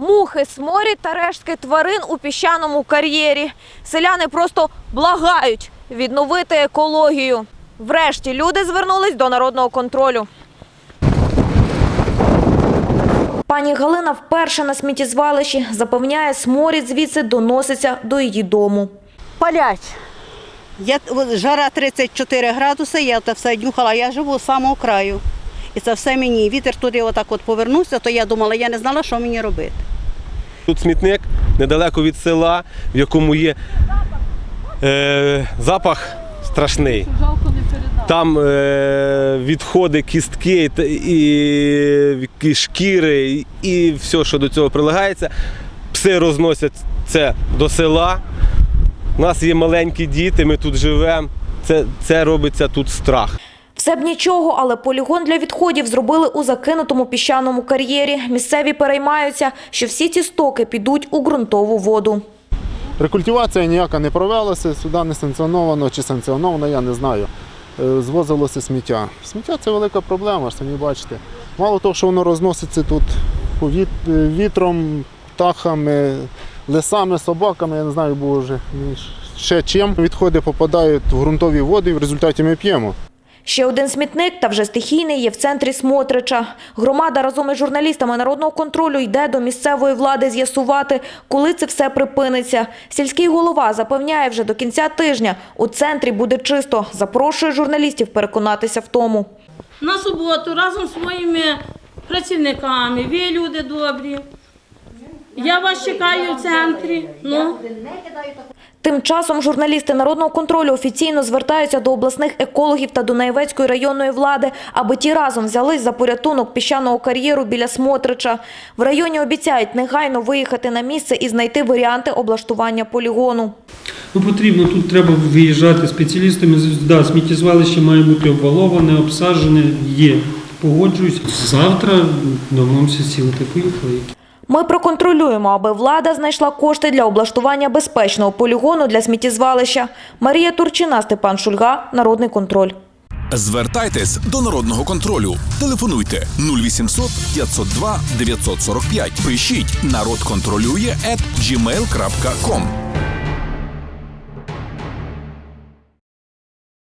Мухи, сморід та рештки тварин у піщаному кар'єрі. Селяни просто благають відновити екологію. Врешті люди звернулись до народного контролю. Пані Галина вперше на сміттєзвалищі запевняє, сморід звідси доноситься до її дому. Палять. Я, от жара 34 градуси, я це все днюхала, я живу з самого краю. І це все мені. Вітер туди отак от повернувся, то я думала, я не знала, що мені робити. Тут смітник недалеко від села, в якому є е, запах страшний. Там е, відходи, кістки і, і шкіри, і все, що до цього прилагається. Пси розносять це до села. У нас є маленькі діти, ми тут живемо. Це, це робиться тут страх. Все б нічого, але полігон для відходів зробили у закинутому піщаному кар'єрі. Місцеві переймаються, що всі ці стоки підуть у ґрунтову воду. Рекультивація ніяка не провелася, сюди не санкціоновано чи санкціоновано, я не знаю. Е, Звозилося сміття. Сміття це велика проблема, самі бачите. Мало того, що воно розноситься тут е, вітром, птахами, лисами, собаками, я не знаю, боже, ні, ще чим. Відходи попадають в ґрунтові води і в результаті ми п'ємо. Ще один смітник, та вже стихійний, є в центрі Смотрича. Громада разом із журналістами народного контролю йде до місцевої влади з'ясувати, коли це все припиниться. Сільський голова запевняє, вже до кінця тижня у центрі буде чисто. Запрошує журналістів переконатися в тому. на суботу разом з своїми працівниками. Ви люди добрі. Я вас чекаю в центрі. Ну. Тим часом журналісти народного контролю офіційно звертаються до обласних екологів та Дунаєвецької районної влади, аби ті разом взялись за порятунок піщаного кар'єру біля Смотрича. В районі обіцяють негайно виїхати на місце і знайти варіанти облаштування полігону. Ну, потрібно тут треба виїжджати спеціалістами. Да, сміттєзвалище має бути обваловане, обсаджене. Є. Погоджуюсь. Завтра домовимося сілити. Поїхали. Ми проконтролюємо, аби влада знайшла кошти для облаштування безпечного полігону для сміттєзвалища. Марія Турчина, Степан Шульга, Народний контроль. Звертайтесь до народного контролю. Телефонуйте 0800 502 945. Пишіть народ контролює at.